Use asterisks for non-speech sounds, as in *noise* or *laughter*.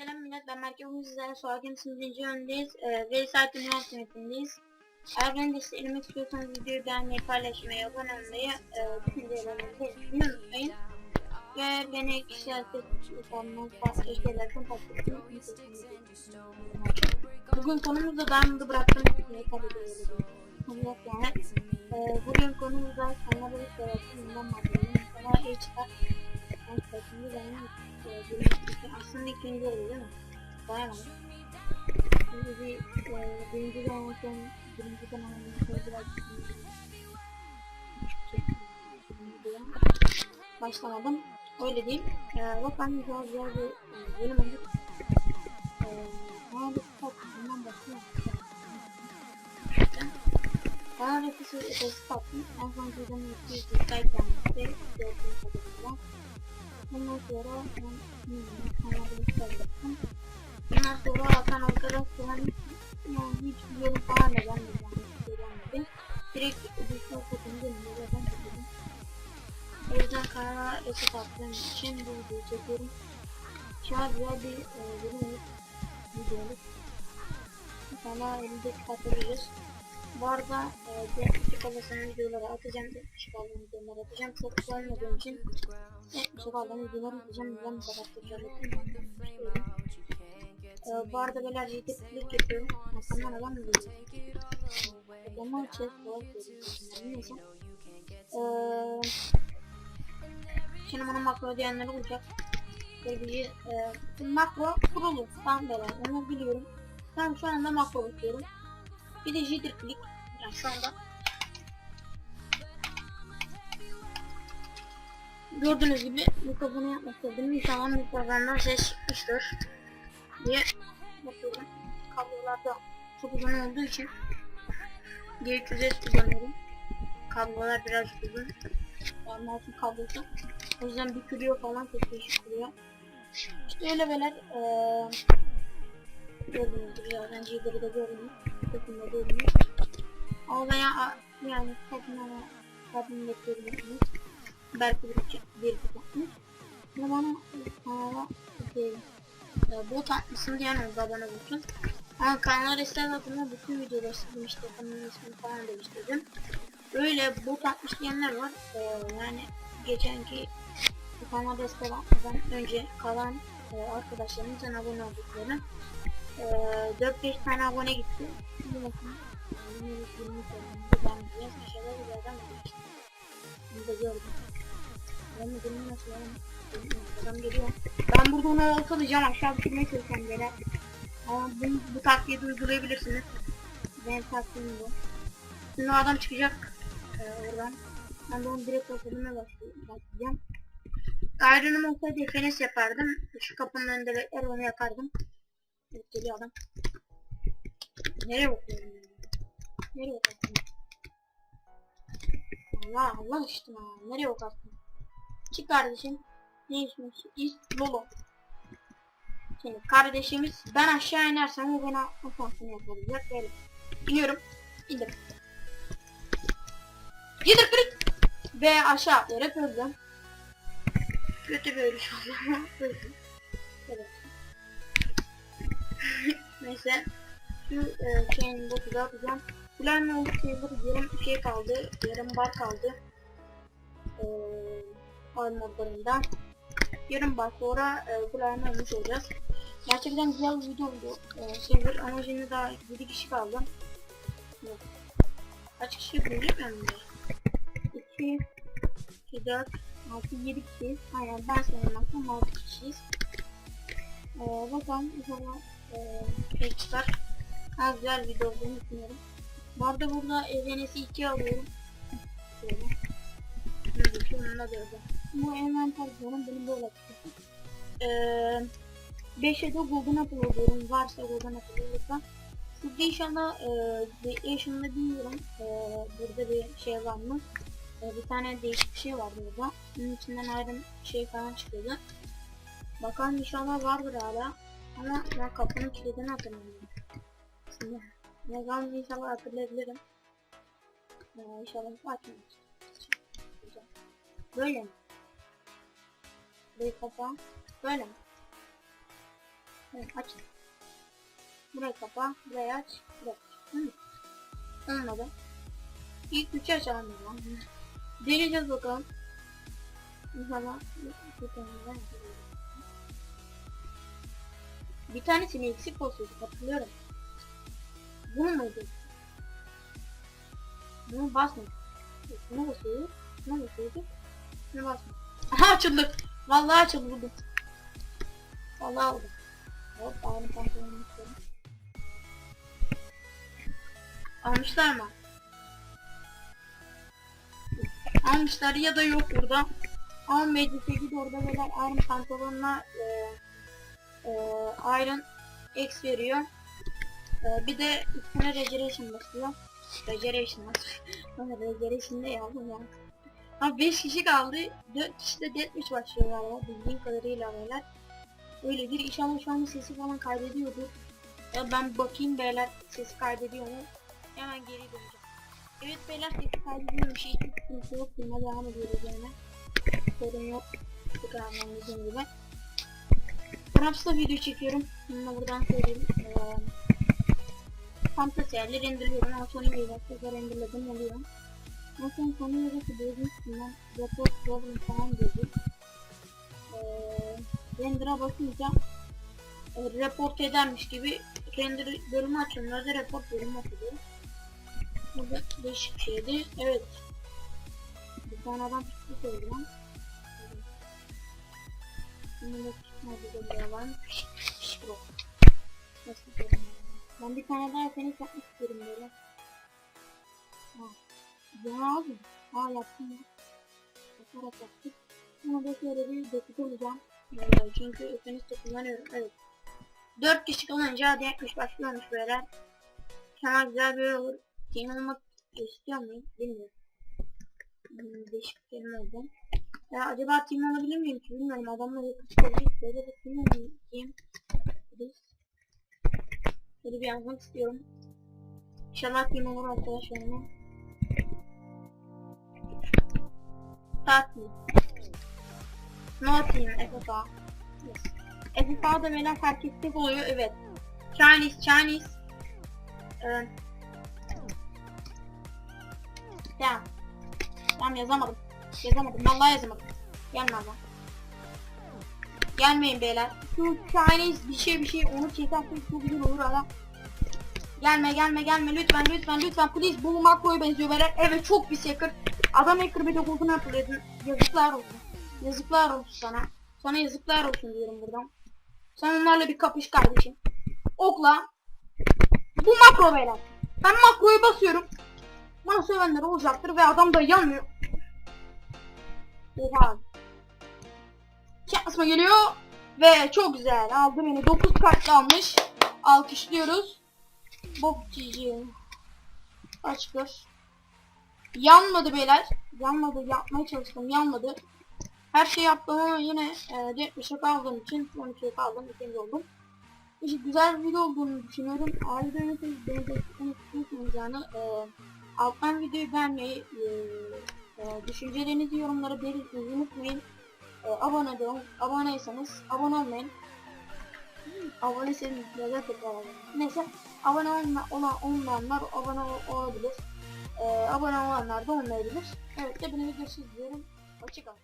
Selam millet ben Merke bugün sizlerle Suakin birinci öndeyiz ee, ve saatli yönetimdeyiz. Eğer beni desteklemek istiyorsanız videoyu beğenmeyi, paylaşmayı, abone olmayı, e, düşüncelerinizi unutmayın. Ve beni kişisel hesabımdan farklı şeylerden takip Bugün konumuz da Diamond'ı bıraktım. Konumuz yani. Ee, bugün konumuz da kanalları severtinden bahsedelim. Mesela H-Star. Ben beğendim. Ee, birinci- aslında ikinci oluyor değil mi? Dayanamadım. Şimdi bir e, birinci de son birinci kanalımın şöyle biraz başlamadım. Öyle diyeyim. Ee, bakalım güzel güzel bir e, bölüm oldu. Ee, bana bir kitap bundan başlayalım. Bana kısa ötesi attım. En son videonun 200 dislike'den de gördüğüm kadarıyla. Ondan sonra ben kanalı. Ondan sonra Hakan arkadaş ben yani hiç yorum falan da de yani söylemedim. Direkt Discord kutumda numara ben dedim. O yüzden kanala eşit attığım için bu videoyu çekiyorum. Şu an güzel bir e, bölüm videoluk. Sana. Bu arada e, diğer küçük olasının videoları atacağım. Küçük olasının videoları atacağım. Çok olmadığım için küçük olasının videoları atacağım. Ben bu kadar tekrarladım. Ee, bu arada böyle klik yapıyorum. Makamdan adam mı geliyor? Ama chest boy Neyse. Ee, şimdi bunu makro diyenler olacak. Böyle bir e, makro kurulu. Tam böyle onu biliyorum. Ben şu anda makro bakıyorum. Bir de jitter click. Yani şu anda. Gördüğünüz gibi mikrofonu yapmak istedim. İnşallah mikrofondan ses çıkmıştır diye bakıyorum. Kablolarda çok uzun olduğu için G300S kullanıyorum. Kablolar biraz uzun. Yani altın kablosu. O yüzden bükülüyor falan çok değişik oluyor. İşte öyle böyle eee gördüğünüz gibi zaten G3'leri de görünüyor. Takımda görünüyor. Ama veya yani takımlara takımda görünüyorsunuz. Belki bir bir tutmuş. Ama bana kanala şey, bot atmışsın oldu abone olsun. Ama kanal restart adına bütün videoları sildim işte kanalın ismini falan değiştirdim. Böyle bot atmış diyenler var. E, yani geçenki kanal restart atmadan önce kalan e, arkadaşlarımızın abone oldukları e, 4-5 tane abone gitti. Şimdi bakın. e, 20 20 Ben burada onu olsalayacağım aşağı düşürmeye çalışacağım böyle. Ama bunu, bu taktiği de uygulayabilirsiniz. Benim taktiğim bu. Şimdi adam çıkacak ee, oradan. Ben de onu direkt ortalamaya başlayacağım. Iron'um olsaydı FNS yapardım. Şu kapının önünde bekler onu yapardım. Evet geliyor adam. Nereye bakıyorum? ya? Nereye bakıyorsun? Allah Allah işte Nereye bakıyorsun? Çık kardeşim. Ne ismi? İs Lolo. Şimdi kardeşimiz ben aşağı inersem o bana asansını yapabilecek. Böyle. İniyorum. İndim. Yedir kırık. Ve aşağı atlayarak öldüm. Kötü bir ölüş oldu. *laughs* Evet. *laughs* Neyse. Şu e, şeyin botu da atacağım. Plan oldu sayılır. Yarım şey kaldı. Yarım bar kaldı. Eee armorlarından. Yarım bar sonra e, olmuş olacağız. Gerçekten güzel bir video oldu. E, Silver ama şimdi daha 7 kişi kaldı. Yok. Kaç kişi bilmiyorum ben. 2 2 4 6 7 kişiyiz. Aynen ben sayılmazsam 6 kişiyiz. E, bakalım inşallah e, şey çıkar. Ha, güzel video olduğunu düşünüyorum. Bu arada burada evlenesi 2 alıyorum. Şöyle. Onunla da özel bu envanter diyorum benim böyle açıkçası. Ee, 5'e de golden apple alıyorum varsa golden apple olursa. Şurada inşallah e, Asian'da bilmiyorum e, burada bir şey var mı? E, bir tane değişik bir şey var burada. Bunun içinden ayrı şey falan çıkıyordu. Bakalım inşallah vardır hala. Ama ben kapının kilidini hatırlamıyorum. Şimdi ne zaman inşallah hatırlayabilirim. Ee, inşallah açmayız. Böyle mi? Bir kafa. Böyle mi? Evet, aç. Burayı kapa, burayı aç, burayı aç. Hı. Olmadı. İlk üçü açalım o zaman. Deneyeceğiz bakalım. İnşallah bir taneden Bir tanesini eksik olsaydı hatırlıyorum. Bunu muydu? Bunu basmadık. Buna basıyorduk. Buna basıyorduk. Buna basmadık. Aha açıldı. Vallahi açıldı buldum. Vallahi oldu. Hop aynı pantolonu istiyorum. Almışlar mı? Almışlar ya da yok burada. Ama MCSG de orada böyle Iron pantolonla e, e, Iron X veriyor. E, bir de üstüne Regeneration basıyor. Regeneration basıyor. *laughs* Regeneration ne yazdım ya. Abi 5 kişi kaldı. 4 kişi de deathmatch başlıyor galiba. Bildiğim kadarıyla beyler. Öyledir. İnşallah şu anda sesi falan kaydediyordur. Ya ben bakayım beyler sesi kaydediyor mu? Hemen geri döneceğim. Evet beyler sesi kaydediyormuş. Hiç sıkıntı yok. Yine devam ediyoruz yani. Sorun yok. Bu kadar anladığım gibi. Raps'ta video çekiyorum. Bunu da buradan söyleyeyim. Ee, Fantasy renderliyorum ama Sony Vegas'ta renderledim oluyor. Ama son Sony Vegas'ı üstünden report problem falan dedi. Ee, render'a basınca e, report edermiş gibi render bölümü açılmıyordu report bölümü açılıyor. Burada değişik şeydi. Evet. Bir tane adam çıktı söyledi de çıkmadı da piş bro. Ben bir tane daha yetenek yapmak istiyorum böyle. Ha. Ya abi. Ha yaptım ya. Yaparak yaptık. Bunu da şöyle bir dokuz olacağım. Ee, çünkü de kullanıyorum. Evet. 4 kişi kalınca yakmış başlıyormuş böyle. Hemen güzel bir olur. Team olmak istiyor muyum? Bilmiyorum. Değişik bir kelime oldu. Ya acaba team olabilir miyim ki bilmiyorum. Adamla yakışık olacak. Böyle bir team. Biz. Böyle bir yazmak istiyorum. İnşallah team olur arkadaşlarımla. Tatil. No team. FFA. Yes. FFA'da beyler herkes tek oluyor. Evet. Chinese, Chinese. Ee, Tamam. Tamam yazamadım. Yazamadım. Vallahi yazamadım. Gelme lan. Gelmeyin beyler. Şu Chinese bir şey bir şey onu çekersek çok güzel olur adam. Gelme gelme gelme lütfen lütfen lütfen please bu makroya benziyor beyler. Evet çok pis hacker. Adam hacker bir de olduğunu hatırladın. Yazıklar olsun. Yazıklar olsun sana. Sana yazıklar olsun diyorum buradan. Sen onlarla bir kapış kardeşim. Okla. Bu makro beyler. Ben makroyu basıyorum. Bana sövenler olacaktır ve adam da yanmıyor. Oha. Şansıma geliyor. Ve çok güzel. Aldı beni. 9 kart almış. Alkışlıyoruz. Bok cici. Açıklar. Yanmadı beyler. Yanmadı. Yapmaya çalıştım. Yanmadı. Her şey yaptım ama yine e, 70'e kaldığım için 12'ye kaldım. ikinci oldum. İşte güzel bir video olduğunu düşünüyorum. Ayrıca beni desteklemek unutmayacağını e, alttan videoyu beğenmeyi, e, e, düşüncelerinizi yorumlara belirtmeyi unutmayın. E, abone de ol- aboneyseniz abone olmayın. Aboneyseniz neden tekrar abone Neyse abone olan olmayanlar abone ol- olabilir. E, abone olanlar da olmayabilir. Evet hepinize görüşürüz diyorum. Hoşçakalın.